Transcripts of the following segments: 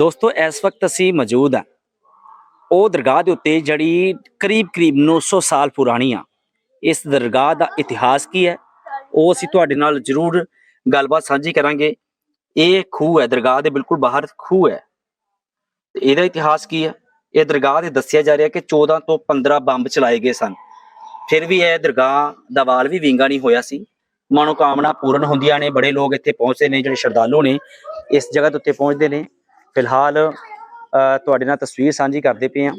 ਦੋਸਤੋ, ਇਸ ਵਕਤ ਅਸੀਂ ਮੌਜੂਦ ਹਾਂ। ਉਹ ਦਰਗਾਹ ਦੇ ਉੱਤੇ ਜਿਹੜੀ ਕਰੀਬ-ਕਰੀਬ 900 ਸਾਲ ਪੁਰਾਣੀ ਆ। ਇਸ ਦਰਗਾਹ ਦਾ ਇਤਿਹਾਸ ਕੀ ਹੈ? ਉਹ ਅਸੀਂ ਤੁਹਾਡੇ ਨਾਲ ਜ਼ਰੂਰ ਗੱਲਬਾਤ ਸਾਂਝੀ ਕਰਾਂਗੇ। ਇਹ ਖੂਹ ਹੈ, ਦਰਗਾਹ ਦੇ ਬਿਲਕੁਲ ਬਾਹਰ ਖੂਹ ਹੈ। ਇਹਦਾ ਇਤਿਹਾਸ ਕੀ ਹੈ? ਇਹ ਦਰਗਾਹ ਦੇ ਦੱਸਿਆ ਜਾ ਰਿਹਾ ਕਿ 14 ਤੋਂ 15 ਬੰਬ ਚਲਾਏ ਗਏ ਸਨ। ਫਿਰ ਵੀ ਇਹ ਦਰਗਾਹ ਦਾ ਵਾਲ ਵੀ ਵਿੰਗਾ ਨਹੀਂ ਹੋਇਆ ਸੀ। ਮਨੋਕਾਮਨਾ ਪੂਰਨ ਹੁੰਦੀਆਂ ਨੇ। ਬੜੇ ਲੋਕ ਇੱਥੇ ਪਹੁੰਚਦੇ ਨੇ, ਜਿਹੜੇ ਸ਼ਰਧਾਲੂ ਨੇ, ਇਸ ਜਗ੍ਹਾ ਦੇ ਉੱਤੇ ਪਹੁੰਚਦੇ ਨੇ। ਫਿਲਹਾਲ ਤੁਹਾਡੇ ਨਾਲ ਤਸਵੀਰ ਸਾਂਝੀ ਕਰਦੇ ਪਏ ਹਾਂ।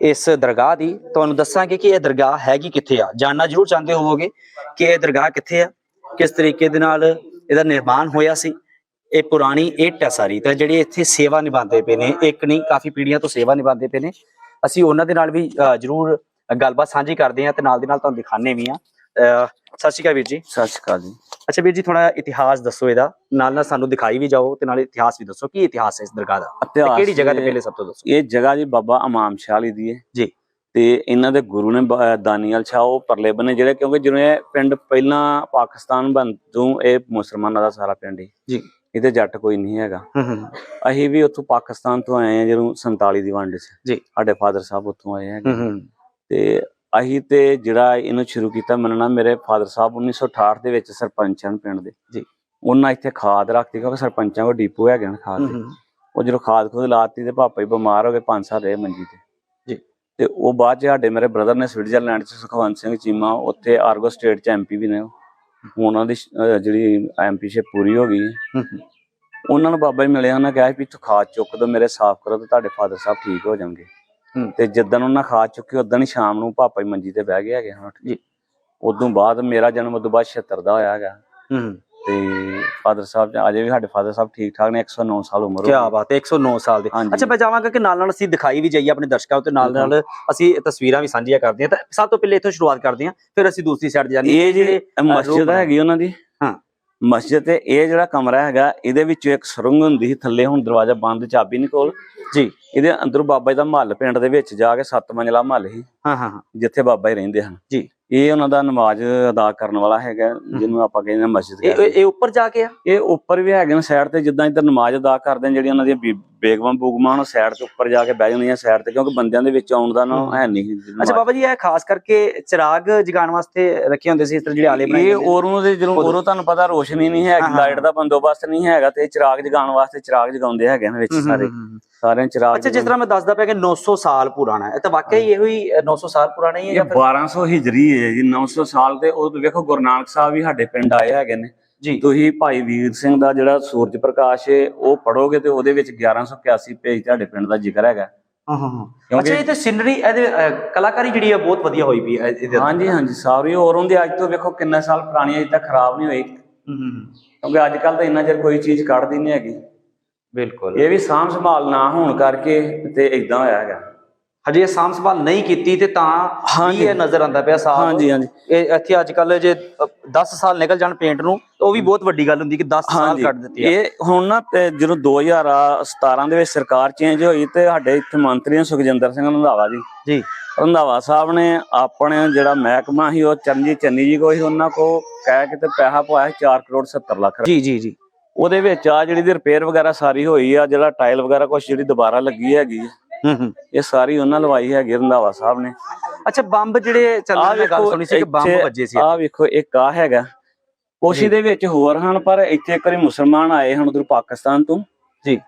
ਇਸ ਦਰਗਾਹ ਦੀ। ਤੁਹਾਨੂੰ ਦੱਸਾਂਗੇ ਕਿ ਇਹ ਦਰਗਾਹ ਹੈਗੀ ਕਿੱਥੇ ਆ। ਜਾਣਨਾ ਜ਼ਰੂਰ ਚਾਹੁੰਦੇ ਹੋਵੋਗੇ ਕਿ ਇਹ ਦਰਗਾਹ ਕਿੱਥੇ ਆ ਕਿਸ ਤਰੀਕੇ ਦੇ ਨਾਲ ਇਹਦਾ ਨਿਰਮਾਣ ਹੋਇਆ ਸੀ। ਇਹ ਪੁਰਾਣੀ ਇੱਟ ਆ ਸਾਰੀ। ਤੇ ਜਿਹੜੇ ਇੱਥੇ ਸੇਵਾ ਨਿਭਾਉਂਦੇ ਪਏ ਨੇ ਇੱਕ ਨਹੀਂ ਕਾਫੀ ਪੀੜ੍ਹੀਆਂ ਤੋਂ ਸੇਵਾ ਨਿਭਾਉਂਦੇ ਪਏ ਨੇ। ਅਸੀਂ ਉਹਨਾਂ ਦੇ ਨਾਲ ਵੀ ਅ, ਜ਼ਰੂਰ ਗੱਲਬਾਤ ਸਾਂਝੀ ਕਰਦੇ ਹਾਂ ਤੇ ਨਾਲ ਦੀ ਨਾਲ ਤੁਹਾਨੂੰ ਦਿਖਾਣੇ ਵੀ ਆ ਸਤਿ ਸ਼੍ਰੀ ਅਕਾਲ ਵੀਰ ਜੀ। ਸਤਿ ਸ਼੍ਰੀ ਅਕਾਲ ਜੀ। ਅੱਛਾ ਵੀਰ ਜੀ ਥੋੜਾ ਇਤਿਹਾਸ ਦੱਸੋ ਇਹਦਾ। ਨਾਲ ਨਾਲ ਸਾਨੂੰ ਦਿਖਾਈ ਵੀ ਜਾਓ ਤੇ ਨਾਲ ਇਤਿਹਾਸ ਵੀ ਦੱਸੋ ਕੀ ਇਤਿਹਾਸ ਹੈ ਇਸ ਦਰਗਾਹ ਦਾ? ਤੇ ਕਿਹੜੀ ਜਗ੍ਹਾ ਤੇ ਪਹਿਲੇ ਸਭ ਤੋਂ ਦੱਸੋ? ਇਹ ਜਗ੍ਹਾ ਜੀ ਬਾਬਾ ਇਮਾਮ ਸ਼ਾਹ ਵਾਲੀ ਦੀ ਹੈ। ਜੀ। ਤੇ ਇਹਨਾਂ ਦੇ ਗੁਰੂ ਨੇ ਦਾਨੀਆਲ ਸ਼ਾਹ ਉਹ ਪਰਲੇ ਬਨੇ ਜਿਹੜੇ ਕਿਉਂਕਿ ਜਦੋਂ ਇਹ ਪਿੰਡ ਪਹਿਲਾਂ ਪਾਕਿਸਤਾਨ ਬਣ ਤੋਂ ਇਹ ਮੁਸਲਮਾਨਾਂ ਦਾ ਸਾਰਾ ਪਿੰਡ ਹੀ ਜੀ। ਇਹਦੇ ਜੱਟ ਕੋਈ ਨਹੀਂ ਹੈਗਾ। ਅਸੀਂ ਵੀ ਉੱਥੋਂ ਪਾਕਿਸਤਾਨ ਤੋਂ ਆਏ ਆ ਜਦੋਂ 47 ਦੀ ਵੰਡ 'ਚ ਜੀ। ਸਾਡੇ ਫਾਦਰ ਸਾਹਿਬ ਉੱਥੋਂ ਆਏ ਹੈਗੇ। ਤੇ ਅਸੀਂ ਤੇ ਜਿਹੜਾ ਇਹਨੂੰ ਸ਼ੁਰੂ ਕੀਤਾ ਮੰਨਣਾ ਮੇਰੇ ਫਾਦਰ ਸਾਹਿਬ 1968 ਦੇ ਵਿੱਚ ਸਰਪੰਚ ਹਨ ਪਿੰਡ ਦੇ ਜੀ। ਉਹਨਾਂ ਇੱਥੇ ਖਾਦ ਰੱਖਤੀ ਕਿਉਂਕਿ ਸਰਪੰਚਾਂ ਕੋਲ ਡੀਪੂ ਹੈਗੇ ਨੇ ਖਾਦ ਦੇ ਉਹ ਜਦੋਂ ਖਾਦ ਖੁਦ ਲਾਤੀ ਤੇ ਪਾਪਾ ਹੀ ਬਿਮਾਰ ਹੋ ਗਏ 5 ਸਾਲ ਰਹੇ ਮੰਜੀ ਤੇ ਜੀ। ਤੇ ਉਹ ਬਾਅਦ ਚ ਸਾਡੇ ਮੇਰੇ ਬ੍ਰਦਰ ਨੇ ਸਵਿਟਜ਼ਰਲੈਂਡ ਚ ਸੁਖਵੰਤ ਸਿੰਘ ਚੀਮਾ ਉੱਥੇ ਆਰਗੋ ਸਟੇਟ ਚ ਐਮਪੀ ਵੀ ਨੇ। ਹੁਣ ਉਹਨਾਂ ਦੀ ਜਿਹੜੀ ਐਮਪੀ ਸ਼ਿਪ ਪੂਰੀ ਹੋ ਗਈ ਉਹਨਾਂ ਨੂੰ ਬਾਬਾ ਜੀ ਮਿਲੇ ਉਹਨਾਂ ਕਿਹਾ ਵੀ ਤੂੰ ਖਾਦ ਚੁੱਕ ਦੋ ਮੇਰੇ ਸਾਫ਼ ਕਰੋ ਤੇ ਤੁਹਾਡੇ ਫਾਦਰ ਸਾਹਿਬ ਠੀਕ ਹੋ ਜਾਣਗੇ। ਤੇ ਜਿੱਦਣ ਉਹਨਾਂ ਖਾਦ ਚੁੱਕੀ ਉਦੋਂ ਹੀ ਸ਼ਾਮ ਨੂੰ ਪਾਪਾ ਜੀ ਮੰਜੀ ਤੇ ਬਹਿ ਗਏ ਹੈਗੇ ਹੁਣ ਜੀ। ਉਦੋਂ ਬਾਅਦ ਮੇਰਾ ਜਨਮ ਉਦੋਂ ਬਾਅਦ 76 ਦਾ ਹੋਇਆ ਹੈਗਾ ਹੂੰ ਹੂੰ ਤੇ ਫਾਦਰ ਸਾਹਿਬ ਅਜੇ ਵੀ ਸਾਡੇ ਫਾਦਰ ਸਾਹਿਬ ਠੀਕ ਠਾਕ ਨੇ 109 ਸਾਲ ਉਮਰ ਹੋ ਕੀ ਬਾਤ ਹੈ 109 ਸਾਲ ਦੇ। ਅੱਛਾ ਮੈਂ ਚਾਹਾਂਗਾ ਕਿ ਨਾਲ ਨਾਲ ਅਸੀਂ ਦਿਖਾਈ ਵੀ ਜਾਈਏ ਆਪਣੇ ਦਰਸ਼ਕਾਂ ਉੱਤੇ ਨਾਲ ਨਾਲ ਅਸੀਂ ਤਸਵੀਰਾਂ ਵੀ ਸਾਂਝੀਆਂ ਕਰਦੇ ਹਾਂ ਤਾਂ ਸਭ ਤੋਂ ਪਹਿਲੇ ਇੱਥੋਂ ਸ਼ੁਰੂਆਤ ਕਰਦੇ ਹਾਂ ਫਿਰ ਅਸੀਂ ਦੂਸਰੀ ਸਾਈਡ ਜਾਂਦੇ ਇਹ ਜਿਹੜੀ ਮਸਜਿਦ। ਹੈਗੀ ਉਹਨਾਂ ਦੀ ਹਾਂ। ਮਸਜਿਦ ਤੇ ਇਹ ਜਿਹੜਾ ਕਮਰਾ ਹੈਗਾ ਇਹਦੇ ਵਿੱਚੋਂ ਇੱਕ ਸੁਰੰਗ ਹੁੰਦੀ ਸੀ ਥੱਲੇ ਹੁਣ ਦਰਵਾਜ਼ਾ ਬੰਦ ਚਾਬੀ ਨਹੀਂ ਕੋਲ। ਜੀ ਇਹਦੇ ਅੰਦਰ ਬਾਬਾ ਜੀ ਦਾ ਮਹੱਲ ਪਿੰਡ ਦੇ ਵਿੱਚ ਜਾ ਕੇ ਸੱਤ ਮੰਜ਼ਲਾ ਮਹੱਲ ਸੀ। ਹਾਂ ਹਾਂ ਹਾਂ। ਜਿੱਥੇ ਬਾਬਾ ਜੀ ਰਹਿੰਦੇ ਹਨ। ਜੀ। ਇਹ ਉਹਨਾਂ ਦਾ ਨਮਾਜ਼ ਅਦਾ ਕਰਨ ਵਾਲਾ ਹੈਗਾ ਜਿਹਨੂੰ ਆਪਾਂ ਕਹਿੰਦੇ ਹਾਂ ਮਸਜਿਦ ਇਹ ਇਹ- ਉੱਪਰ ਜਾ ਕੇ ਆ ਇਹ ਉੱਪਰ ਵੀ ਹੈਗੇ ਨੇ ਸਾਈਡ ਤੇ ਜਿੱਦਾਂ ਇੱਧਰ ਨਮਾਜ਼ ਅਦਾ ਕਰਦੇ ਨੇ ਜਿਹੜੀਆਂ ਉਹਨਾਂ ਦੀਆਂ ਬੇਗਮਾਂ ਬੂਗਮਾਂ ਉਹ ਸਾਈਡ ਤੇ ਉੱਪਰ ਜਾ ਕੇ ਬਹਿ ਜਾਂਦੀਆਂ ਸਾਈਡ ਤੇ ਕਿਉਂਕਿ ਬੰਦਿਆਂ ਦੇ ਵਿੱਚ ਆਉਣ ਦਾ ਨਾ। ਹੈ ਨਹੀਂ ਅੱਛਾ ਬਾਬਾ ਜੀ ਇਹ ਖਾਸ ਕਰਕੇ ਚਿਰਾਗ ਜਗਾਉਣ ਵਾਸਤੇ ਰੱਖੇ ਹੁੰਦੇ ਸੀ ਇਸ ਤਰ੍ਹਾਂ ਜਿਹੜੇ ਆਲੇ ਬਣਾਏ ਇਹ। ਔਰੋਂ ਦੇ ਜਦੋਂ ਔਰੋਂ ਤੁਹਾਨੂੰ ਪਤਾ ਰੋਸ਼ਨੀ ਨਹੀਂ ਹਾਂ। ਲਾਈਟ ਦਾ ਬੰਦੋਬਸਤ ਨਹੀਂ ਹੈਗਾ ਤੇ ਚਿਰਾਗ ਜਗਾਉਣ ਵਾਸਤੇ ਚਿਰਾਗ ਜਗਾਉਂਦੇ ਹੈਗੇ ਨੇ ਵਿੱਚ ਸਾਰੇ। ਸਾਰਿਆਂ ਚਿਰਾਗ ਅੱਛਾ ਜਿਸ ਤਰ੍ਹਾਂ ਮੈਂ ਦੱਸਦਾ ਪਿਆ ਕਿ 900 ਸਾਲ ਪੁਰਾਣਾ ਹੈ ਤਾਂ ਵਾਕਈ ਇਹੋ ਹੀ 900 ਸਾਲ ਪੁਰਾਣਾ ਹੀ ਹੈ ਇਹ ਜਾਂ ਫਿਰ 1200 ਹਿਜਰੀ ਹੈ ਜੀ 900 ਸਾਲ ਤੇ ਉਹ ਵੇਖੋ ਗੁਰੂ ਨਾਨਕ ਸਾਹਿਬ ਵੀ ਸਾਡੇ ਪਿੰਡ ਆਏ ਹੈਗੇ ਨੇ। ਜੀ। ਤੁਸੀਂ ਭਾਈ ਵੀਰ ਸਿੰਘ ਦਾ ਜਿਹੜਾ ਸੂਰਜ ਪ੍ਰਕਾਸ਼ ਹੈ ਉਹ ਪੜੋਗੇ ਤੇ ਉਹਦੇ ਵਿੱਚ 1181 ਪੇਜ ਤੁਹਾਡੇ ਪਿੰਡ ਦਾ ਜ਼ਿਕਰ ਹੈਗਾ। ਹਾਂ ਹਾਂ ਹਾਂ। ਅੱਛਾ ਇਹ ਤੇ ਸਿਨਰੀ ਇਹਦੇ ਕਲਾਕਾਰੀ ਜਿਹੜੀ ਹੈ ਬਹੁਤ ਵਧੀਆ ਹੋਈ ਵੀ ਹੈ ਇਹਦੇ। ਹਾਂਜੀ ਹਾਂਜੀ ਸਾਰੀ ਔਰੋਂ ਦੀ ਅੱਜ ਤੋਂ ਵੇਖੋ ਕਿੰਨੇ ਸਾਲ ਪੁਰਾਣੀ ਅਜੇ ਤੱਕ ਖਰਾਬ ਨਹੀਂ ਹੋਈ। ਹੂੰ ਹੂੰ ਹੂੰ। ਕਿਉਂਕਿ ਅੱਜ ਕੱਲ ਤਾਂ ਇੰਨਾ ਚਿਰ ਕੋਈ ਚੀਜ਼ ਕੱਢਦੀ ਨਹੀਂ ਹੈਗੀ। ਬਿਲਕੁਲ। ਇਹ ਵੀ ਸਾਂਭ ਸੰਭਾਲ ਨਾ ਹੋਣ ਕਰਕੇ ਤੇ ਇਦਾਂ ਹੋਇਆ ਹੈਗਾ। ਹਜੇ ਇਹ ਸਾਂਭ ਸੰਭਾਲ ਨਹੀਂ ਕੀਤੀ ਤੇ ਤਾਂ। ਹੀ ਇਹ ਨਜ਼ਰ ਆਉਂਦਾ ਪਿਆ ਸਾਫ਼ ਹਾਂਜੀ ਹਾਂਜੀ। ਇਹ ਇੱਥੇ ਅੱਜ ਕੱਲ ਜੇ 10 ਸਾਲ ਨਿਕਲ ਜਾਣ ਪੇਂਟ ਨੂੰ ਉਹ ਵੀ ਬਹੁਤ ਵੱਡੀ ਗੱਲ ਹੁੰਦੀ ਕਿ 10 ਸਾਲ ਕੱਢ ਦਿੱਤੀ ਇਹ ਹੁਣ ਨਾ ਜਦੋਂ 2017 ਦੇ ਵਿੱਚ ਸਰਕਾਰ ਚੇਂਜ ਹੋਈ ਤੇ ਸਾਡੇ ਇੱਥੇ ਮੰਤਰੀ ਸੁਖਜਿੰਦਰ ਸਿੰਘ ਰੰਧਾਵਾ ਜੀ। ਜੀ। ਰੰਧਾਵਾ ਸਾਹਿਬ ਨੇ ਆਪਣੇ ਜਿਹੜਾ ਮਹਿਕਮਾ ਸੀ ਉਹ ਚਰਨਜੀਤ ਚੰਨੀ ਜੀ ਕੋਈ ਉਹਨਾਂ ਕੋ ਕਹਿ ਕੇ ਤੇ ਪੈਸਾ ਪਵਾਇਆ 4 ਕਰੋੜ 70 ਲੱਖ। ਜੀ ਜੀ ਜੀ। ਉਹਦੇ ਵਿੱਚ ਆ ਜਿਹੜੀ ਦੀ ਰਿਪੇਅਰ ਵਗੈਰਾ ਸਾਰੀ ਹੋਈ ਆ ਜਿਹੜਾ ਟਾਈਲ ਵਗੈਰਾ ਕੁਛ ਜਿਹੜੀ ਦੁਬਾਰਾ ਲੱਗੀ ਹੈਗੀ ਆ, ਹੂੰ ਹੂੰ। ਇਹ ਸਾਰੀ ਉਹਨਾਂ ਲਵਾਈ ਹੈਗੀ ਰੰਧਾਵਾ ਸਾਹਿਬ ਨੇ। ਅੱਛਾ ਬੰਬ ਜਿਹੜੇ ਚੱਲ ਆਹ ਮੈਂ ਗੱਲ ਸੁਣੀ ਸੀ ਕਿ ਬੰਬ ਵੱਜੇ ਸੀ ਆ ਵੇਖੋ ਇੱਕ ਆ ਹੈਗਾ। ਕੋਸ਼ੀ ਦੇ ਵਿੱਚ ਹੋਰ ਹਨ ਪਰ ਇੱਥੇ ਇੱਕ ਵਾਰੀ ਮੁਸਲਮਾਨ ਆਏ ਹਨ ਉਧਰ ਪਾਕਿਸਤਾਨ ਤੋਂ। ਜੀ।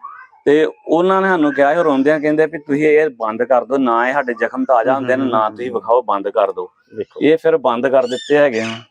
ਤੇ ਉਹਨਾਂ ਨੇ ਸਾਨੂੰ ਕਿਹਾ ਰੋਂਦਿਆਂ ਕਹਿੰਦੇ ਵੀ ਤੁਸੀਂ ਇਹ ਬੰਦ ਕਰ ਦਿਓ ਨਾ ਇਹ ਸਾਡੇ ਜ਼ਖਮ ਤਾਜ਼ਾ ਹੁੰਦੇ ਨੇ ਨਾ ਤੁਸੀਂ ਵਿਖਾਓ ਬੰਦ ਕਰ ਦਿਓ। ਇਹ ਫਿਰ ਬੰਦ ਕਰ ਦਿੱਤੇ ਹੈਗੇ ਹਨ ਹੂੰ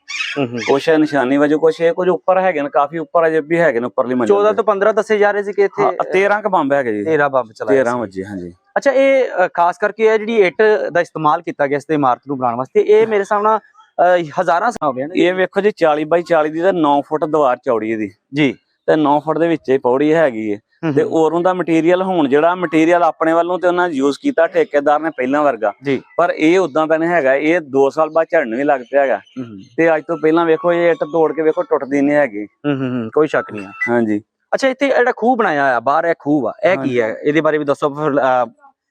ਕੁਛ ਨਿਸ਼ਾਨੀ ਵਜੋਂ ਕੁਛ ਇਹ ਕੁਝ ਉੱਪਰ ਹੈਗੇ ਨੇ ਕਾਫੀ ਉੱਪਰ ਅਜੇ ਵੀ ਹੈਗੇ ਨੇ ਉੱਪਰਲੀ ਮੰਜ਼ਿਲ 14 ਤੋਂ 15 ਦੱਸੇ ਜਾ ਰਹੇ ਸੀ ਕਿ ਇੱਥੇ 13 ਕ ਬੰਬ ਹੈਗੇ ਜੀ। 13 ਬੰਬ ਚਲਾਏ 13 ਸੀ। ਵਜੇ ਹਾਂਜੀ। ਅੱਛਾ ਇਹ ਖਾਸ ਕਰਕੇ ਇਹ ਜਿਹੜੀ ਇੱਟ ਦਾ ਇਸਤੇਮਾਲ ਕੀਤਾ ਗਿਆ ਇਸ ਤੇ ਇਮਾਰਤ ਨੂੰ ਬਣਾਉਣ ਵਾਸਤੇ ਇਹ ਮੇਰੇ ਸਾਹਮਣੇ ਹਜ਼ਾਰਾਂ ਸਾਲ ਹੋ ਗਏ ਨੇ। ਇਹ ਵੇਖੋ ਜੀ 40 ਬਾਈ 40 ਦੀ ਤੇ 9 ਫੁੱਟ ਦੀਵਾਰ ਚੌੜੀ ਇਹਦੀ। ਜੀ। ਤੇ 9 ਫੁੱਟ ਦੇ ਵਿੱਚ ਹੀ ਪੌੜੀ ਹੈਗੀ ਹੈ ਤੇ ਉਰੋਂ ਦਾ ਮਟੀਰੀਅਲ ਹੁਣ ਜਿਹੜਾ ਮਟੀਰੀਅਲ ਆਪਣੇ ਵੱਲੋਂ ਤੇ ਉਹਨਾਂ ਯੂਜ਼ ਕੀਤਾ ਠੇਕੇਦਾਰ ਨੇ ਪਹਿਲਾਂ ਵਰਗਾ। ਪਰ ਇਹ ਉਦਾਂ ਦਾ ਨਹੀਂ ਹੈਗਾ ਇਹ 2 ਸਾਲ ਬਾਅਦ ਝੜਨ ਵੀ ਲੱਗ ਪਿਆ ਹੈਗਾ। ਤੇ ਅੱਜ ਤੋਂ ਪਹਿਲਾਂ ਵੇਖੋ ਇਹ ਇੱਟ ਤੋੜ ਕੇ ਵੇਖੋ ਟੁੱਟਦੀ ਨਹੀਂ ਹੈਗੀ। ਕੋਈ ਸ਼ੱਕ ਨਹੀਂ ਹਾਂਜੀ। ਅੱਛਾ ਇੱਥੇ ਜਿਹੜਾ ਖੂਹ ਬਣਾਇਆ ਆ ਬਾਹਰ ਇਹ ਖੂਹ ਆ ਇਹ ਕੀ ਹੈ? ਇਹਦੇ ਬਾਰੇ ਵੀ ਦੱਸੋ ਫਿਰ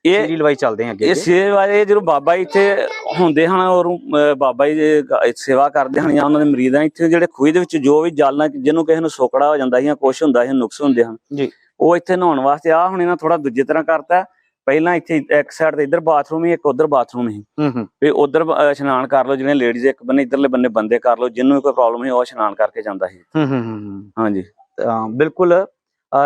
ਇਹ ਸੀਰੀ ਲਵਾਈ ਚੱਲਦੇ ਅੱਗੇ ਇਹ ਸੇਵਾ ਵਾਲੇ ਜਦੋਂ ਬਾਬਾ ਇੱਥੇ ਹੁੰਦੇ ਹਨ ਔਰ ਬਾਬਾ ਜੀ ਸੇਵਾ ਕਰਦੇ ਹਨ ਜਾਂ ਉਹਨਾਂ ਦੇ ਮਰੀਦਾਂ ਇੱਥੇ ਜਿਹੜੇ ਖੂਹ ਦੇ ਵਿੱਚ ਜੋ ਵੀ ਜਲ ਨਾਲ ਜਿਹਨੂੰ ਕਿਸੇ ਨੂੰ ਸੋਕੜਾ ਹੋ ਜਾਂਦਾ ਸੀ ਜਾਂ ਕੁਛ ਹੁੰਦਾ ਸੀ ਨੁਕਸ ਹੁੰਦੇ ਹਨ। ਜੀ। ਉਹ ਇੱਥੇ ਨਹਾਉਣ ਵਾਸਤੇ ਆ ਹੁਣ ਇਹਨਾਂ ਥੋੜਾ ਦੂਜੀ ਤਰ੍ਹਾਂ ਕਰਤਾ। ਪਹਿਲਾਂ ਇੱਥੇ ਇੱਕ ਸਾਈਡ ਤੇ ਇੱਧਰ ਬਾਥਰੂਮ ਹੀ ਇੱਕ ਉਧਰ ਬਾਥਰੂਮ ਸੀ। ਹੂੰ ਹੂੰ। ਵੀ ਉਧਰ ਇਸ਼ਨਾਨ ਕਰ ਲਓ ਜਿਹੜੇ ਲੇਡੀਜ਼ ਇੱਕ ਬੰਨੇ ਇੱਧਰਲੇ ਬੰਨੇ ਬੰਦੇ ਕਰ ਲਓ ਜਿਹਨੂੰ ਵੀ ਕੋਈ ਪ੍ਰੋਬਲਮ ਹੈ ਉਹ ਇਸ਼ਨਾਨ ਕਰਕੇ ਜਾਂਦਾ ਸੀ। ਹਾਂਜੀ। ਬਿਲਕੁਲ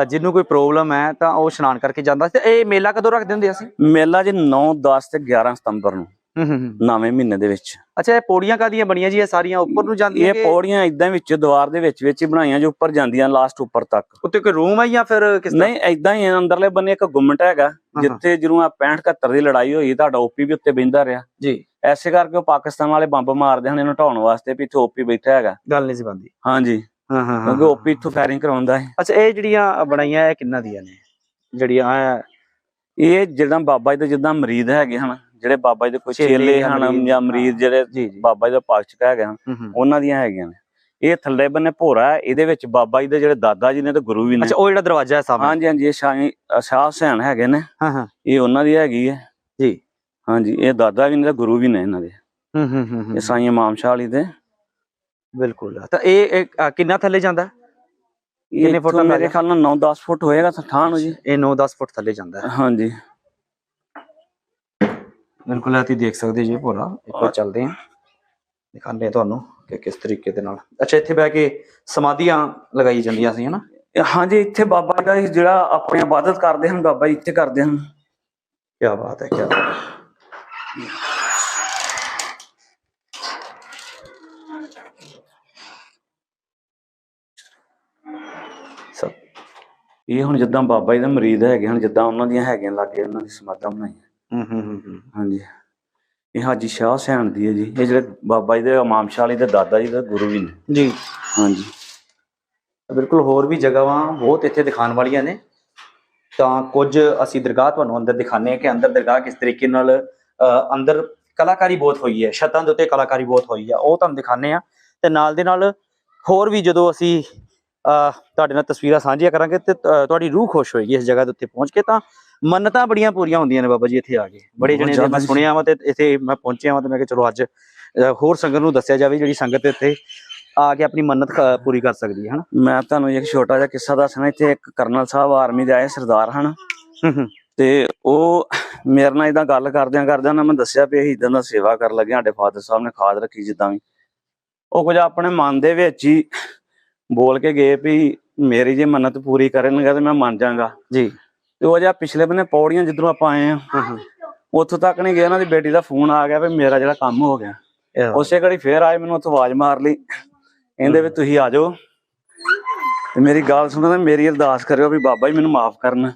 ਜਿਹਨੂੰ ਕੋਈ ਪ੍ਰੋਬਲਮ ਹੈ ਤਾਂ ਉਹ ਇਸ਼ਨਾਨ ਕਰਕੇ ਜਾਂਦਾ ਸੀ। ਇਹ ਮੇਲਾ ਕਦੋਂ ਰੱਖਦੇ ਹੁੰਦੇ ਅਸੀਂ? ਮੇਲਾ ਜੀ 9 10 ਤੇ 11 ਸਤੰਬਰ ਨੂੰ। ਹੂੰ ਹੂੰ ਹੂੰ। ਨਵੇਂ ਮਹੀਨੇ ਦੇ ਵਿੱਚ। ਅੱਛਾ ਇਹ ਪੌੜੀਆਂ ਕਾਦੀਆਂ ਬਣੀਆਂ ਜੀ? ਇਹ ਸਾਰੀਆਂ ਉੱਪਰ ਨੂੰ ਜਾਂਦੀਆਂ ਇਹ ਪੌੜੀਆਂ ਇਦਾਂ ਵਿੱਚ ਦੀਵਾਰ ਦੇ ਵਿੱਚ ਵਿੱਚ ਹੀ ਬਣਾਈਆਂ ਜੋ ਉੱਪਰ ਜਾਂਦੀਆਂ ਲਾਸਟ ਉੱਪਰ ਤੱਕ। ਉੱਤੇ ਕੋਈ ਰੂਮ ਹੈ ਜਾਂ ਫਿਰ ਕਿਸ ਤਰ੍ਹਾਂ? ਨਹੀਂ ਇਦਾਂ ਹੀ ਅੰਦਰਲੇ ਬੰਨੇ ਇੱਕ ਗੁੰਮਟ ਹੈਗਾ ਜਿੱਥੇ ਜਦੋਂ ਆ 65 71 ਦੀ ਲੜਾਈ ਹੋਈ ਤੁਹਾਡਾ ਓਪੀ ਵੀ ਉੱਤੇ ਬਹਿੰਦਾ ਰਿਹਾ। ਜੀ। ਐਸੇ ਕਰਕੇ ਉਹ ਪਾਕਿਸਤਾਨ ਵਾਲੇ ਬੰਬ ਮਾਰਦੇ ਹਨ ਇਹਨੂੰ ਢਾਉਣ ਵਾਸਤੇ ਵੀ ਇੱਥੇ ਓਪੀ ਬੈਠਾ ਹੈਗਾ। ਗੱਲ ਨਹੀਂ ਸੀ ਬੰਦੀ ਹਾਂਜੀ। ਹਾਂ ਹਾਂ ਕਿਉਂਕਿ ਓਪੀ ਇੱਥੋਂ ਫਾਇਰਿੰਗ ਕਰਾਉਂਦਾ ਹੈ। ਅੱਛਾ ਇਹ ਜਿਹੜੀਆਂ ਬਣਾਈਆਂ ਇਹ ਕਿੰਨਾ ਦੀਆਂ ਨੇ? ਜਿਹੜੀਆਂ ਇਹ ਇਹ ਜਿਹੜਾ ਬਾਬਾ ਜੀ ਦੇ ਜਿੱਦਾਂ ਮਰੀਦ ਹੈਗੇ ਹਨ ਜਿਹੜੇ ਬਾਬਾ ਜੀ ਦੇ ਕੋਈ ਚੇਲੇ ਹਨ ਜਾਂ ਮਰੀਦ ਜਿਹੜੇ ਬਾਬਾ ਜੀ ਦਾ ਪਾਕਚਕ ਹੈਗੇ ਹਨ ਉਹਨਾਂ ਦੀਆਂ ਹੈਗੀਆਂ ਨੇ। ਇਹ ਥੱਲੇ ਬੰਨੇ ਭੋਰਾ ਇਹਦੇ ਵਿੱਚ ਬਾਬਾ ਜੀ ਦੇ ਜਿਹੜੇ ਦਾਦਾ ਜੀ ਨੇ ਤੇ ਗੁਰੂ ਵੀ ਨੇ। ਅੱਛਾ ਉਹ ਜਿਹੜਾ ਦਰਵਾਜ਼ਾ ਹੈ ਸਾਹਮਣੇ। ਹਾਂਜੀ ਹਾਂਜੀ ਇਹ ਸ਼ਾਹੀ ਸ਼ਾਹ ਹੁਸੈਨ ਹੈਗੇ ਨੇ। ਹਾਂ ਹਾਂ। ਇਹ ਉਹਨਾਂ ਦੀ ਹੈਗੀ ਹੈ। ਜੀ। ਹਾਂਜੀ ਇਹ ਦਾਦਾ ਵੀ ਨੇ ਤੇ ਗੁਰੂ ਵੀ ਨੇ ਇਹਨਾਂ ਦੇ। ਹੂੰ ਹੂੰ ਹੂੰ ਇਹ ਸਾਈਂ ਇਮਾਮ ਸ਼ਾਹ ਵਾਲੀ ਦੇ। ਬਿਲਕੁਲ। ਤਾਂ ਇਹ ਕਿੰਨਾ ਥੱਲੇ ਜਾਂਦਾ? ਕਿੰਨੇ ਫੁੱਟ ਮੇਰੇ ਖਿਆਲ ਨਾਲ 9-10 ਫੁੱਟ ਹੋਏਗਾ ਠਾਹ ਨੂੰ ਜੀ। ਇਹ 9-10 ਫੁੱਟ ਥੱਲੇ ਜਾਂਦਾ ਹਾਂਜੀ। ਬਿਲਕੁਲ ਤੁਸੀਂ ਦੇਖ ਸਕਦੇ ਜੀ ਭੋਲਾ ਇੱਕ ਵਾਰ ਚੱਲਦੇ ਹਾਂ। ਦਿਖਾਉਂਦੇ ਹਾਂ ਤੁਹਾਨੂੰ ਕਿ ਕਿਸ ਤਰੀਕੇ ਦੇ ਨਾਲ। ਅੱਛਾ ਇੱਥੇ ਬਹਿ ਕੇ ਸਮਾਧੀਆਂ ਲਗਾਈ ਜਾਂਦੀਆਂ ਸੀ ਹਨਾ? ਹਾਂਜੀ ਇੱਥੇ ਬਾਬਾ ਜੀ ਦਾ ਜਿਹੜਾ ਆਪਣੀ ਇਬਾਦਤ ਕਰਦੇ ਹਨ ਬਾਬਾ ਜੀ ਇੱਥੇ ਕਰਦੇ ਹਨ। ਕੀ ਬਾਤ ਹੈ ਕੀ ਬਾਤ ਹੈ। ਸਭ ਇਹ ਹੁਣ ਜਿੱਦਾਂ ਬਾਬਾ ਜੀ ਦੇ ਮਰੀਦ ਹੈਗੇ ਹਨ ਜਿੱਦਾਂ ਉਹਨਾਂ ਦੀਆਂ ਹੈਗੀਆਂ ਲਾਗੇ ਉਹਨਾਂ ਦੀ ਸਮਾਧਾਂ ਬਣਾਈਆਂ। ਹੂੰ ਹੂੰ ਹੂੰ ਹੂੰ ਹਾਂਜੀ। ਇਹ ਹਾਜੀ ਸ਼ਾਹ ਹੁਸੈਨ ਦੀ ਹੈ ਜੀ। ਇਹ ਜਿਹੜੇ ਬਾਬਾ ਜੀ ਦੇ ਇਮਾਮ ਸ਼ਾਹ ਵਾਲੀ ਦੇ ਦਾਦਾ ਜੀ ਦੇ ਗੁਰੂ ਵੀ ਨੇ। ਜੀ। ਹਾਂਜੀ। ਬਿਲਕੁਲ ਹੋਰ ਵੀ ਜਗ੍ਹਾਵਾਂ ਬਹੁਤ ਇੱਥੇ ਦਿਖਾਉਣ ਵਾਲੀਆਂ ਨੇ। ਤਾਂ ਕੁਝ ਅਸੀਂ ਦਰਗਾਹ ਤੁਹਾਨੂੰ ਅੰਦਰ ਦਿਖਾਣੇ ਆ ਕਿ ਅੰਦਰ ਦਰਗਾਹ ਕਿਸ ਤਰੀਕੇ ਨਾਲ ਅ, ਅੰਦਰ ਕਲਾਕਾਰੀ ਬਹੁਤ ਹੋਈ ਹੈ ਛੱਤਾਂ ਦੇ ਉੱਤੇ ਕਲਾਕਾਰੀ ਬਹੁਤ ਹੋਈ ਹੈ ਉਹ ਤੁਹਾਨੂੰ ਦਿਖਾਣੇ ਆ ਤੇ ਨਾਲ ਦੇ ਨਾਲ ਹੋਰ ਵੀ ਜਦੋਂ ਅਸੀਂ ਅ, ਤੁਹਾਡੇ ਨਾਲ ਤਸਵੀਰਾਂ ਸਾਂਝੀਆਂ ਕਰਾਂਗੇ ਤੇ ਅ, ਤੁਹਾਡੀ ਰੂਹ ਖੁਸ਼ ਹੋਏਗੀ ਇਸ ਜਗ੍ਹਾ ਦੇ ਉੱਤੇ ਪਹੁੰਚ ਕੇ ਤਾਂ ਮੰਨਤਾਂ ਬੜੀਆਂ ਪੂਰੀਆਂ ਹੁੰਦੀਆਂ ਨੇ ਬਾਬਾ ਜੀ ਇੱਥੇ ਆ ਕੇ। ਬੜੇ ਜਣੇ ਦੇ ਮੈਂ। ਸੁਣਿਆ ਵਾ ਤੇ ਇੱਥੇ ਮੈਂ ਪਹੁੰਚਿਆ ਵਾਂ ਤੇ ਮੈਂ ਕਿਹਾ ਚਲੋ ਅੱਜ ਹੋਰ ਸੰਗਤ ਨੂੰ ਦੱਸਿਆ ਜਾਵੇ ਜਿਹੜੀ ਸੰਗਤ ਇੱਥੇ ਆ ਕੇ ਆਪਣੀ ਮੰਨਤ ਪੂਰੀ ਕਰ ਸਕਦੀ ਹੈ ਹਨਾ? ਮੈਂ ਤੁਹਾਨੂੰ ਇੱਕ ਛੋਟਾ ਜਿਹਾ ਕਿੱਸਾ ਦੱਸਣਾ ਇੱਥੇ ਇੱਕ ਕਰਨਲ ਸਾਹਿਬ ਆਰਮੀ ਦੇ ਆਏ ਸਰਦਾਰ ਹਨ? ਤੇ ਉਹ ਮੇਰੇ ਨਾਲ ਇਦਾਂ ਗੱਲ ਕਰਦਿਆਂ ਕਰਦਿਆਂ ਉਹਨਾਂ ਮੈਂ ਦੱਸਿਆ ਵੀ ਅਸੀਂ ਇਦਾਂ ਦਾ ਸੇਵਾ ਕਰਨ ਲੱਗੇ ਸਾਡੇ ਫਾਦਰ ਸਾਹਿਬ ਨੇ ਖਾਦ ਰੱਖੀ ਜਿੱਦਾਂ ਵੀ। ਉਹ ਕੁਝ ਆਪਣੇ ਮਨ ਦੇ ਵਿੱਚ ਹੀ ਬੋਲ ਕੇ ਗਏ ਵੀ ਮੇਰੀ ਜੇ ਮੰਨਤ ਪੂਰੀ ਕਰਨਗੇ ਤੇ ਮੈਂ ਮੰਨ ਜਾਗਾ। ਜੀ। ਤੇ ਉਹ ਜਿਹਾ ਪਿਛਲੇ ਬੰਨੇ ਪੌੜੀਆਂ ਜਿੱਧਰੋਂ ਆਪਾਂ ਆਏ ਆ ਉੱਥੋਂ ਤੱਕ ਨਹੀਂ ਗਏ ਉਹਨਾਂ ਦੀ ਬੇਟੀ ਦਾ ਫੋਨ ਆ ਗਿਆ ਵੀ ਮੇਰਾ ਜਿਹੜਾ ਕੰਮ ਹੋ ਗਿਆ। ਉਸੇ ਘੜੀ ਫੇਰ ਆਏ ਮੈਨੂੰ ਉੱਥੋਂ ਆਵਾਜ਼ ਮਾਰ ਲਈ। ਕਹਿੰਦੇ ਵੀ ਤੁਸੀਂ ਆ ਜਾਓ। ਤੇ ਮੇਰੀ ਗੱਲ ਸੁਣੋ ਤੇ ਮੇਰੀ ਅਰਦਾਸ ਕਰਿਓ ਵੀ ਬਾਬਾ ਜੀ ਮੈਨੂੰ ਮਾਫ ਕਰਨ।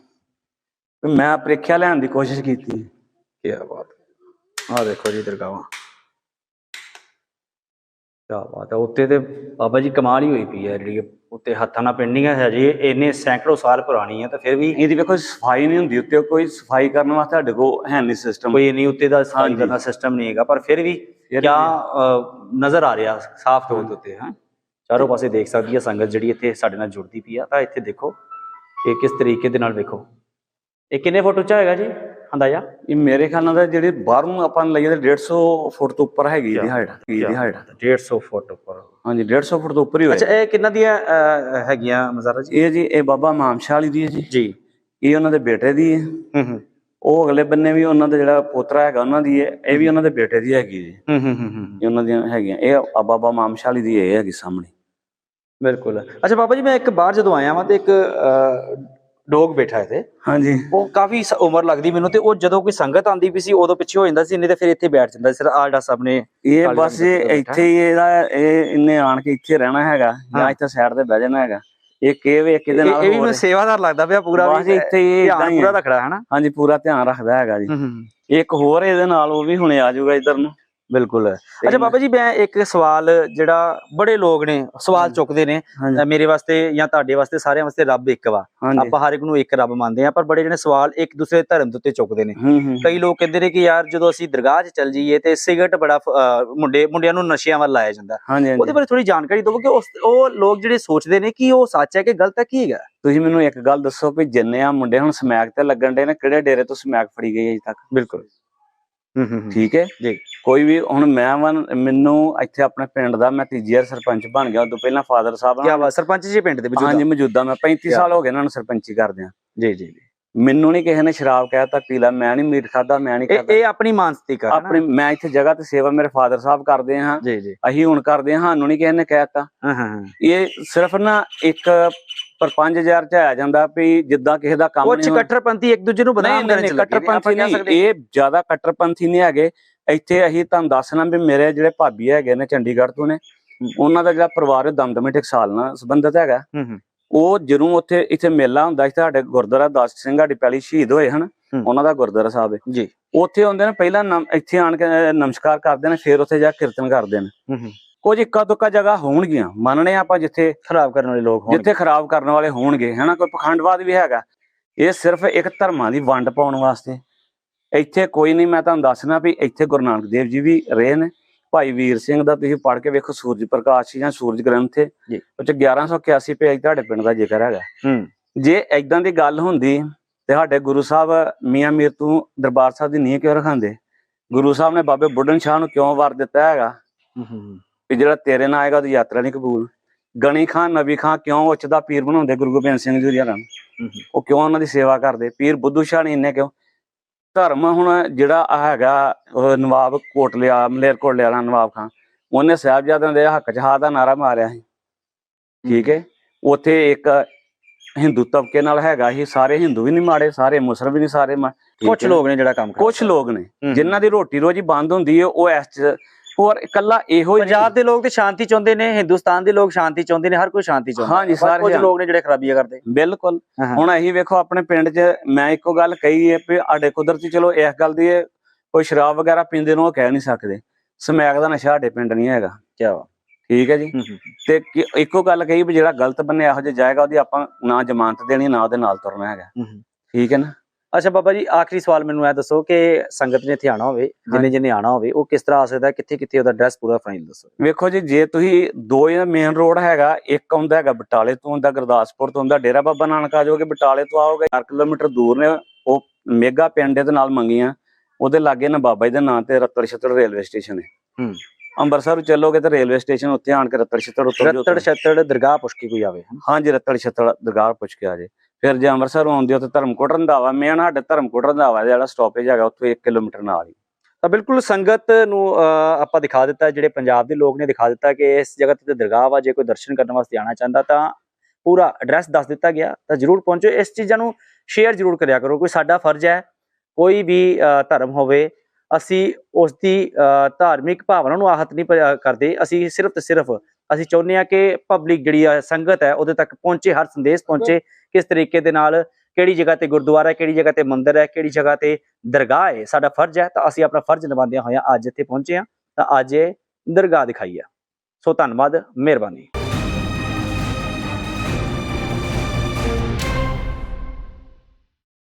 ਤੇ ਮੈਂ ਪ੍ਰੀਖਿਆ ਲੈਣ ਦੀ ਕੋਸ਼ਿਸ਼ ਕੀਤੀ। ਕੀ ਬਾਤ। ਆ ਦੇਖੋ ਜੀ ਦਰਗਾਹਾਂ। ਕੀ ਬਾਤ ਹੈ ਉੱਤੇ ਤੇ ਬਾਬਾ ਜੀ ਕਮਾਲ ਹੀ ਹੋਈ ਪਈ ਹੈ ਜਿਹੜੀ ਉੱਤੇ ਹੱਥਾਂ ਨਾਲ ਪਿੰਡੀਆਂ ਹੈ ਜੀ ਇੰਨੇ ਸੈਂਕੜੋ ਸਾਲ ਪੁਰਾਣੀ ਹੈ ਤਾਂ ਫਿਰ ਵੀ ਇਹਦੀ ਵੇਖੋ ਸਫ਼ਾਈ ਨਹੀਂ ਹੁੰਦੀ ਉੱਤੇ ਕੋਈ ਸਫ਼ਾਈ ਕਰਨ ਵਾਸਤੇ ਸਾਡੇ ਕੋਲ ਹੈ ਨਹੀਂ ਸਿਸਟਮ ਕੋਈ ਨਹੀਂ ਉੱਤੇ ਦਾ ਸਫ਼ਾਈ। ਕਰਨਾ ਸਿਸਟਮ ਨਹੀਂ ਹੈਗਾ ਪਰ ਫਿਰ ਵੀ ਕਿਆ ਨਜ਼ਰ ਆ ਰਿਹਾ ਸਾਫ਼ ਤੌਰ ਦੇ ਉੱਤੇ ਹਾਂ? ਚਾਰੋਂ ਪਾਸੇ ਦੇਖ ਸਕਦੀ ਹੈ ਸੰਗਤ ਜਿਹੜੀ ਇੱਥੇ ਸਾਡੇ ਨਾਲ ਜੁੜਦੀ ਪਈ ਆ ਤਾਂ ਇੱਥੇ ਦੇਖੋ ਇਹ ਕਿਸ ਤਰੀਕੇ ਦੇ ਨਾਲ ਵੇਖੋ। ਇਹ ਕਿੰਨੇ ਫੁੱਟ ਉੱਚਾ ਹੈਗਾ ਜੀ? ਅੰਦਾਜ਼ਾ ਇਹ ਮੇਰੇ ਖਿਆਲ ਨਾਲ ਜਿਹੜੇ ਬਾਹਰੋਂ ਆਪਾਂ ਲਈਏ ਤਾਂ 150 ਫੁੱਟ ਤੋਂ ਉੱਪਰ ਹੈਗੀ ਇਹਦੀ ਹਾਈਟ ਇਹਦੀ ਹਾਈਟ 150 ਫੁੱਟ ਉੱਪਰ। ਹਾਂਜੀ 150 ਫੁੱਟ ਤੋਂ ਉੱਪਰ ਹੀ ਅੱਛਾ ਹੋਏ ਇਹ ਕਿੰਨਾ ਦੀਆਂ ਹੈਗੀਆਂ ਮਜ਼ਾਰਾ ਜੀ? ਇਹ ਜੀ ਇਹ ਬਾਬਾ ਮਾਮ ਸ਼ਾਹ ਵਾਲੀ ਦੀ ਹੈ ਜੀ। ਜੀ। ਇਹ ਉਹਨਾਂ ਦੇ ਬੇਟੇ ਦੀ ਹੈ। ਹੂੰ ਹੂੰ। ਉਹ ਅਗਲੇ ਬੰਨੇ ਵੀ ਉਹਨਾਂ ਦਾ ਜਿਹੜਾ ਪੋਤਰਾ ਹੈਗਾ ਉਹਨਾਂ ਦੀ ਹੈ ਇਹ ਵੀ ਉਹਨਾਂ ਦੇ ਬੇਟੇ ਦੀ ਹੈਗੀ ਜੀ। ਹੂੰ ਹੂੰ ਹੂੰ ਇਹ ਉਹਨਾਂ ਦੀਆਂ ਹੈਗੀਆਂ। ਇਹ ਆ ਬਾਬਾ ਮਾਮ ਸ਼ਾਹ ਵਾਲੀ ਦੀ ਇਹ ਹੈਗੀ ਸਾਹਮਣੇ। ਬਿਲਕੁਲ। ਅੱਛਾ ਬਾਬਾ ਜੀ ਮੈਂ ਇੱਕ ਬਾਹਰ ਜਦੋਂ ਆਇਆ ਵਾਂ ਤੇ ਇੱਕ ਡੌਗ ਬੈਠਾ ਤੇ ਹਾਂਜੀ। ਉਹ ਕਾਫੀ ਸ- ਉਮਰ ਲੱਗਦੀ ਮੈਨੂੰ ਤੇ ਉਹ ਜਦੋਂ ਕੋਈ ਸੰਗਤ ਆਂਦੀ ਵੀ ਸੀ ਉਦੋਂ ਪਿੱਛੇ ਹੋ ਜਾਂਦਾ ਸੀ ਨਹੀਂ ਤੇ ਫਿਰ ਇੱਥੇ ਬੈਠ ਜਾਂਦਾ ਸੀ ਸਰ ਆਲਡਾ ਸਾਹਿਬ ਨੇ ਇਹ ਕਾਲੇ ਬਸ ਰੰਗ ਦਾ ਇੱਥੇ ਹੀ ਇਹਦਾ ਇਹ ਇਹਨੇ ਆਣ ਕੇ ਇੱਥੇ ਰਹਿਣਾ ਹੈਗਾ ਜਾਂ ਹਾਂ। ਇੱਥੇ ਸਾਈਡ ਤੇ ਬਹਿ ਜਾਣਾ ਹੈਗਾ। ਇਹ ਕੇ ਵੇਖ ਕੇ ਇਹ ਦੇ ਨਾਲ ਇਹ ਵੀ ਮੈਨੂੰ ਸੇਵਾਦਾਰ ਲੱਗਦਾ ਪਿਆ ਪੂਰਾ ਬਸ ਇੱਥੇ ਇਹ ਧਿਆਨ ਏਦਾਂ ਹੀ ਪੂਰਾ ਹੈ। ਰੱਖਦਾ ਹੈ ਨਾ ਹਾਂਜੀ ਪੂਰਾ ਧਿਆਨ ਰੱਖਦਾ ਹੈਗਾ ਜੀ। ਹੂੰ ਹੂੰ। ਇੱਕ ਹੋਰ ਇਹਦੇ ਨਾਲ ਉਹ ਵੀ ਹੁਣੇ ਆ ਜਾਊਗਾ ਇਧਰ ਨੂੰ। ਬਿਲਕੁਲ। ਅੱਛਾ ਬਾਬਾ ਜੀ ਮੈਂ ਇੱਕ ਸਵਾਲ ਜਿਹੜਾ ਬੜੇ ਲੋਕ ਨੇ ਸਵਾਲ। ਚੁੱਕਦੇ ਨੇ ਮੇਰੇ ਵਾਸਤੇ ਜਾਂ ਤੁਹਾਡੇ ਵਾਸਤੇ ਸਾਰਿਆਂ ਵਾਸਤੇ ਰੱਬ ਇੱਕ ਵਾ। ਆਪਾਂ ਹਰ ਇੱਕ ਨੂੰ ਇੱਕ ਰੱਬ ਮੰਨਦੇ ਆ ਪਰ ਬੜੇ ਜਣੇ ਸਵਾਲ ਇੱਕ ਦੂਸਰੇ ਧਰਮ ਦੇ ਉੱਤੇ ਚੁੱਕਦੇ ਨੇ। ਹੂੰ ਹੂੰ। ਕਈ ਲੋਕ ਕਹਿੰਦੇ ਨੇ ਕਿ ਯਾਰ ਜਦੋਂ ਅਸੀਂ ਦਰਗਾਹ 'ਚ ਚੱਲ ਜਾਈਏ ਤੇ ਸਿਗਰਟ ਬੜਾ ਮੁੰਡੇ ਮੁੰਡਿਆਂ ਨੂੰ ਨਸ਼ਿਆਂ ਵੱਲ ਲਾਇਆ ਜਾਂਦਾ। ਉਹਦੇ ਬਾਰੇ ਥੋੜੀ ਜਾਣਕਾਰੀ ਦਿਓ ਕਿ ਉਸ ਉਹ ਲੋਕ ਜਿਹੜੇ ਸੋਚਦੇ ਨੇ ਕਿ ਉਹ ਸੱਚ ਹੈ ਕਿ ਗਲਤ ਹੈ ਕੀ ਹੈਗਾ? ਤੁਸੀਂ ਮੈਨੂੰ ਇੱਕ ਗੱਲ ਦੱਸੋ ਵੀ ਜਿੰਨੇ ਆ ਮੁੰਡੇ ਹੁਣ ਸਮੈਕ ਤੇ ਲੱਗਣ ਦੇ ਨੇ ਕਿਹੜੇ ਡੇਰੇ ਤੋਂ ਸਮੈਕ ਫੜੀ ਗਈ ਅਜੇ ਤੱਕ? ਬਿਲਕੁਲ। ਹੂੰ ਹੂੰ ਹੂੰ। ਠੀਕ ਹੈ? ਜੀ। ਕੋਈ ਵੀ ਹੁਣ ਮੈਂ ਵਨ ਮੈਨੂੰ ਇੱਥੇ ਆਪਣੇ ਪਿੰਡ ਦਾ ਮੈਂ ਤੀਜੀ ਵਾਰ ਸਰਪੰਚ ਬਣ ਗਿਆ ਉਦੋਂ ਪਹਿਲਾਂ ਫਾਦਰ ਸਾਹਿਬ ਕੀ ਬਾਤ ਸਰਪੰਚ ਜੀ ਪਿੰਡ ਦੇ ਵਿੱਚ ਹਾਂਜੀ ਮੌਜੂਦਾ ਮੈਂ 35 ਕਿਆ ਸਾਲ ਹੋ ਗਏ ਇਹਨਾਂ ਨੂੰ ਸਰਪੰਚੀ ਕਰਦਿਆਂ। ਜੀ ਜੀ ਜੀ। ਮੈਨੂੰ ਨਹੀਂ ਕਿਸੇ ਨੇ ਸ਼ਰਾਬ ਕਹਿਤਾ ਪੀ ਲੈ ਮੈਂ ਨਹੀਂ ਮੀਟ ਖਾਦਾ ਮੈਂ ਨਹੀਂ ਕਰਦਾ ਇਹ ਆਪਣੀ ਮਾਨਸਿਕਤਾ ਹੈ ਆਪਣੀ ਮੈਂ ਇੱਥੇ ਜਗ੍ਹਾ ਤੇ ਸੇਵਾ ਮੇਰੇ ਫਾਦਰ ਸਾਹਿਬ ਕਰਦੇ ਹਾਂ। ਜੀ ਜੀ। ਅਸੀਂ ਹੁਣ ਕਰਦੇ ਹਾਂ ਸਾਨੂੰ ਨਹੀਂ ਕਿਸੇ ਨੇ ਕਹਿਤਾ ਹਾਂ ਹਾਂ। ਇਹ ਸਿਰਫ ਨਾ ਇੱਕ ਪਰਪੰਜ ਹਜ਼ਾਰ ਚ ਆ ਜਾਂਦਾ ਵੀ ਜਿੱਦਾਂ ਕਿਸੇ ਦਾ ਕੰਮ ਕੁਝ ਨਹੀਂ ਹੋਣਾ। ਕੱਟਰਪੰਥੀ ਇੱਕ ਦੂਜੇ ਨੂੰ ਬਦਨਾਮ ਕਰਨ ਚ ਕੱਟਰਪੰਥੀ ਨਹੀਂ ਇਹ ਜ਼ਿਆਦਾ ਕੱਟਰਪੰਥੀ ਨਹੀਂ ਹੈਗੇ। ਇੱਥੇ ਅਸੀਂ ਤੁਹਾਨੂੰ ਦੱਸਣਾ ਵੀ ਮੇਰੇ ਜਿਹੜੇ ਭਾਬੀ ਹੈਗੇ ਨੇ ਚੰਡੀਗੜ੍ਹ ਤੋਂ ਨੇ ਉਹਨਾਂ ਦਾ ਜਿਹੜਾ ਪਰਿਵਾਰ ਦਮਦਮੇ ਟਕਸਾਲ ਨਾਲ ਸੰਬੰਧਿਤ ਹੈਗਾ। ਉਹ ਜਦੋਂ ਉੱਥੇ ਇੱਥੇ ਮੇਲਾ ਹੁੰਦਾ ਸੀ ਤੁਹਾਡੇ ਗੁਰਦੁਆਰਾ ਦਾਸ ਸਿੰਘ ਸਾਡੀ ਪਹਿਲੀ ਸ਼ਹੀਦ ਹੋਏ ਹਨ। ਉਹਨਾਂ ਦਾ ਗੁਰਦੁਆਰਾ ਸਾਹਿਬ ਹੈ। ਜੀ। ਉੱਥੇ ਆਉਂਦੇ ਨੇ ਪਹਿਲਾਂ ਇੱਥੇ ਆਣ ਕੇ ਨਮਸਕਾਰ ਕਰਦੇ ਨੇ ਫਿਰ ਉੱਥੇ ਜਾ ਕੇ ਕੀਰਤਨ ਕਰਦੇ ਨੇ। ਕੁਝ ਇੱਕਾ ਦੁੱਕਾ ਜਗ੍ਹਾ ਹੋਣਗੀਆਂ। ਮੰਨਣੇ ਆਪਾਂ ਜਿੱਥੇ ਖਰਾਬ ਕਰਨ ਵਾਲੇ ਲੋਕ ਹੋਣ ਜਿੱਥੇ ਖਰਾਬ ਕਰਨ ਵਾਲੇ ਹੋਣਗੇ ਹਨਾ? ਕੋਈ ਪਖੰਡਵਾਦ ਵੀ ਹੈਗਾ। ਇਹ ਸਿਰਫ ਇੱਕ ਧਰਮਾਂ ਦੀ ਵੰਡ ਪਾਉਣ ਵਾਸਤੇ। ਇੱਥੇ ਕੋਈ ਨਹੀਂ ਮੈਂ ਤੁਹਾਨੂੰ ਦੱਸਣਾ ਵੀ ਇੱਥੇ ਗੁਰੂ ਨਾਨਕ ਦੇਵ ਜੀ ਵੀ ਰਹੇ ਨੇ। ਭਾਈ ਵੀਰ ਸਿੰਘ ਦਾ ਤੁਸੀਂ ਪੜ੍ਹ ਕੇ ਵੇਖੋ ਸੂਰਜ ਪ੍ਰਕਾਸ਼ ਜਾਂ ਸੂਰਜ ਗ੍ਰੰਥ ਜੀ। ਉਹ ਚ 1181 ਪੇਜ ਤੁਹਾਡੇ ਪਿੰਡ ਦਾ ਜ਼ਿਕਰ ਹੈਗਾ। ਹੂੰ। ਜੇ ਐਦਾਂ ਦੀ ਗੱਲ ਹੁੰਦੀ ਤੇ ਸਾਡੇ ਗੁਰੂ ਸਾਹਿਬ ਮੀਆਂ ਮੀਰ ਤੋਂ ਦਰਬਾਰ ਸਾਹਿਬ ਦੀ ਨੀਂਹ ਕਿਉਂ ਰਖਾਉਂਦੇ? ਗੁਰੂ ਸਾਹਿਬ ਨੇ ਬਾਬੇ ਬੁੱਢਨ ਸ਼ਾਹ ਨੂੰ ਕਿਉਂ ਵਰ ਦਿੱਤਾ ਹੈਗਾ? ਵੀ ਜਿਹੜਾ ਤੇਰੇ ਨਾਲ ਆਏਗਾ ਉਹਦੀ ਯਾਤਰਾ ਨਹੀਂ ਕਬੂਲ। ਗਣੀ ਖਾਨ ਨਬੀ ਖਾਨ ਕਿਉਂ ਉੱਚ ਦਾ ਪੀਰ ਬਣਾਉਂਦੇ ਗੁਰੂ ਗੋਬਿੰਦ ਸਿੰਘ ਜੀ ਹੋਰਾਂ ਨੂੰ? ਉਹ ਕਿਉਂ ਉਹਨਾਂ ਦੀ ਸੇਵਾ ਕਰਦੇ? ਪੀਰ ਬੁੱਧੂ ਸ਼ਾਹ ਨੇ ਇੰਨੇ ਕਿਉਂ? ਧਰਮ ਹੁਣ ਜਿਹੜਾ ਹੈਗਾ ਉਹ ਨਵਾਬ ਕੋਟਲਿਆ ਮਲੇਰਕੋਟਲੇ ਵਾਲਾ ਨਵਾਬ ਖਾਨ ਉਹਨੇ ਸਾਹਿਬਜ਼ਾਦਿਆਂ ਦੇ ਹੱਕ 'ਚ ਹਾ ਦਾ ਨਾਰਾ ਮਾਰਿਆ ਸੀ। ਠੀਕ ਹੈ ਉੱਥੇ ਇੱਕ ਹਿੰਦੂ ਤਬਕੇ ਨਾਲ ਹੈਗਾ ਸੀ ਸਾਰੇ ਹਿੰਦੂ ਵੀ ਨਹੀਂ ਮਾੜੇ ਸਾਰੇ ਮੁਸਲਮਾਨ ਵੀ ਨਹੀਂ ਸਾਰੇ ਕੁਝ। ਲੋਕ ਨੇ ਜਿਹੜਾ ਕੰਮ ਕਰਦੇ। ਕੁਝ ਲੋਕ ਨੇ। ਜਿਨ੍ਹਾਂ ਦੀ ਰੋਟੀ ਰੋਜੀ ਬੰਦ ਹੁੰਦੀ ਹੈ ਉਹ ਇਸ ਹੋਰ ਇਕੱਲਾ ਇਹੋ ਹੀ ਪੰਜਾਬ ਦੇ ਲੋਕ ਤੇ ਸ਼ਾਂਤੀ ਚਾਹੁੰਦੇ ਨੇ ਹਿੰਦੁਸਤਾਨ ਦੇ ਲੋਕ ਸ਼ਾਂਤੀ ਚਾਹੁੰਦੇ ਨੇ ਹਰ ਕੋਈ ਸ਼ਾਂਤੀ ਚਾਹੁੰਦਾ ਹਾਂਜੀ, ਸਾਰੇ ਕੁਝ। ਲੋਕ ਨੇ ਜਿਹੜੇ ਖਰਾਬੀਆਂ ਕਰਦੇ। ਬਿਲਕੁਲ। ਹੁਣ ਅਸੀਂ ਵੇਖੋ ਆਪਣੇ ਪਿੰਡ 'ਚ ਮੈਂ ਇੱਕੋ ਗੱਲ ਕਹੀ ਹੈ ਵੀ ਸਾਡੇ ਕੁਦਰਤੀ ਚਲੋ ਇਸ ਗੱਲ ਦੀ ਕੋਈ ਸ਼ਰਾਬ ਵਗੈਰਾ ਪੀਂਦੇ ਨੂੰ ਉਹ ਕਹਿ ਨਹੀਂ ਸਕਦੇ। ਸਮੈਕ ਦਾ ਨਸ਼ਾ ਸਾਡੇ ਪਿੰਡ ਨਹੀਂ ਹੈਗਾ। ਕੀ ਵਾ ਠੀਕ ਹੈ ਜੀ? ਤੇ ਕਿ- ਇੱਕੋ ਗੱਲ ਕਹੀ ਵੀ ਜਿਹੜਾ ਗਲਤ ਬੰਨੇ ਇਹੋ ਜਿਹਾ ਜਾਏਗਾ ਉਹਦੀ ਆਪਾਂ ਨਾ ਜ਼ਮਾਨਤ ਦੇਣੀ ਨਾ ਉਹਦੇ ਨਾਲ ਤੁਰਨਾ ਹੈਗਾ। ਠੀਕ ਹੈ ਨਾ? ਅੱਛਾ ਬਾਬਾ ਜੀ ਆਖਰੀ ਸਵਾਲ ਮੈਨੂੰ ਇਹ ਦੱਸੋ ਕਿ ਸੰਗਤ ਨੇ ਇੱਥੇ ਆਣਾ ਹੋਵੇ ਜਿੰਨੇ। ਜਿੰਨੇ ਆਣਾ ਹੋਵੇ ਉਹ ਕਿਸ ਤਰ੍ਹਾਂ ਆ ਸਕਦਾ ਕਿੱਥੇ ਕਿੱਥੇ ਉਹਦਾ ਐਡਰੈਸ ਪੂਰਾ ਫਾਈਨਲ ਦੱਸੋ ਵੇਖੋ ਜੀ ਜੇ ਤੁਸੀਂ ਦੋ ਇਹ ਮੇਨ ਰੋਡ ਹੈਗਾ ਇੱਕ ਆਉਂਦਾ ਹੈਗਾ ਬਟਾਲੇ ਤੋਂ ਆਉਂਦਾ ਗੁਰਦਾਸਪੁਰ ਤੋਂ ਆਉਂਦਾ ਡੇਰਾ ਬਾਬਾ ਨਾਨਕ ਆ ਜਾਓਗੇ ਬਟਾਲੇ ਤੋਂ ਆਓਗੇ 4 ਕਿਲੋਮੀਟਰ ਦੂਰ ਨੇ ਉਹ ਮੇਗਾ ਪਿੰਡ ਦੇ ਨਾਲ ਮੰਗੀਆਂ ਉਹਦੇ ਲਾਗੇ ਨਾ ਬਾਬਾ ਜੀ ਦੇ ਨਾਂ ਤੇ ਰੱਤੜ ਛੱਤੜ ਰੇਲਵੇ ਸਟੇਸ਼ਨ ਹੈ ਹੂੰ। ਅੰਮ੍ਰਿਤਸਰ ਚੱਲੋਗੇ ਤੇ ਰੇਲਵੇ ਸਟੇਸ਼ਨ ਉੱਤੇ ਆਣ ਕੇ ਰੱਤੜ ਛੱਤੜ ਉਤਰ ਰੱਤੜ ਛੱਤੜ ਦਰਗਾਹ ਪੁੱਛ ਕੇ ਕੋਈ ਆਵੇ? ਹਾਂਜੀ ਰੱਤੜ ਛੱਤੜ ਦਰਗਾਹ ਪੁੱਛ ਕੇ ਆ ਜੇ ਫਿਰ ਜੇ ਅੰਮ੍ਰਿਤਸਰ ਆਉਂਦੇ ਹੋ ਤੇ ਧਰਮਕੋਟ ਰੰਧਾਵਾ ਮੇਨ ਸਾਡੇ ਧਰਮਕੋਟ ਰੰਧਾਵਾ ਜਿਹੜਾ ਸਟਾਪੇਜ ਹੈਗਾ ਉੱਥੋਂ 1 ਕਿਲੋਮੀਟਰ ਨਾਲ ਹੀ। ਤਾਂ ਬਿਲਕੁਲ ਸੰਗਤ ਨੂੰ ਆਪਾਂ ਦਿਖਾ ਦਿੱਤਾ, ਜਿਹੜੇ ਪੰਜਾਬ ਦੇ ਲੋਕ ਨੇ ਦਿਖਾ ਦਿੱਤਾ ਕਿ ਇਸ ਜਗ੍ਹਾ ਤੇ ਦਰਗਾਹ ਵਾ, ਜੇ ਕੋਈ ਦਰਸ਼ਨ ਕਰਨ ਵਾਸਤੇ ਆਣਾ ਚਾਹੁੰਦਾ ਤਾਂ ਪੂਰਾ ਐਡਰੈਸ ਦੱਸ ਦਿੱਤਾ ਗਿਆ। ਤਾਂ ਜਰੂਰ ਪਹੁੰਚੋ, ਇਸ ਚੀਜ਼ਾਂ ਨੂੰ ਸ਼ੇਅਰ ਜਰੂਰ ਕਰਿਆ ਕਰੋ, ਕੋਈ ਸਾਡਾ ਫਰਜ਼ ਹੈ, ਕੋਈ ਵੀ ਧਰਮ ਹੋਵੇ, ਅਸੀਂ ਉਸ ਦੀ ਧਾਰਮਿਕ ਭਾਵਨਾ ਨੂੰ ਆਹਤ ਨਹੀਂ ਕਰਦੇ, ਅਸੀਂ ਸਿਰਫ ਤੇ ਸਿਰਫ, ਅਸੀਂ ਚਾਹੁੰਦੇ ਹਾਂ ਕਿ ਪਬਲਿਕ ਜਿਹੜੀ ਆ ਸੰਗਤ ਹੈ, ਉਹਦੇ ਤੱਕ ਪਹੁੰਚੇ, ਹਰ ਸੰਦੇਸ਼ ਪਹੁੰਚੇ ਕਿਸ ਤਰੀਕੇ ਦੇ ਨਾਲ, ਕਿਹੜੀ ਜਗ੍ਹਾ ਤੇ ਗੁਰਦੁਆਰਾ ਹੈ, ਕਿਹੜੀ ਜਗ੍ਹਾ ਤੇ ਮੰਦਿਰ ਹੈ, ਕਿਹੜੀ ਜਗ੍ਹਾ ਤੇ ਦਰਗਾਹ ਹੈ, ਸਾਡਾ ਫਰਜ਼ ਹੈ, ਤਾਂ ਅਸੀਂ ਆਪਣਾ ਫਰਜ਼ ਨਿਭਾਉਂਦਿਆਂ ਹੋਇਆਂ ਅੱਜ ਇੱਥੇ ਪਹੁੰਚੇ ਹਾਂ, ਤਾਂ ਅੱਜ ਇਹ ਦਰਗਾਹ ਦਿਖਾਈ ਆ। ਸੋ ਧੰਨਵਾਦ, ਮਿਹਰਬਾਨੀ।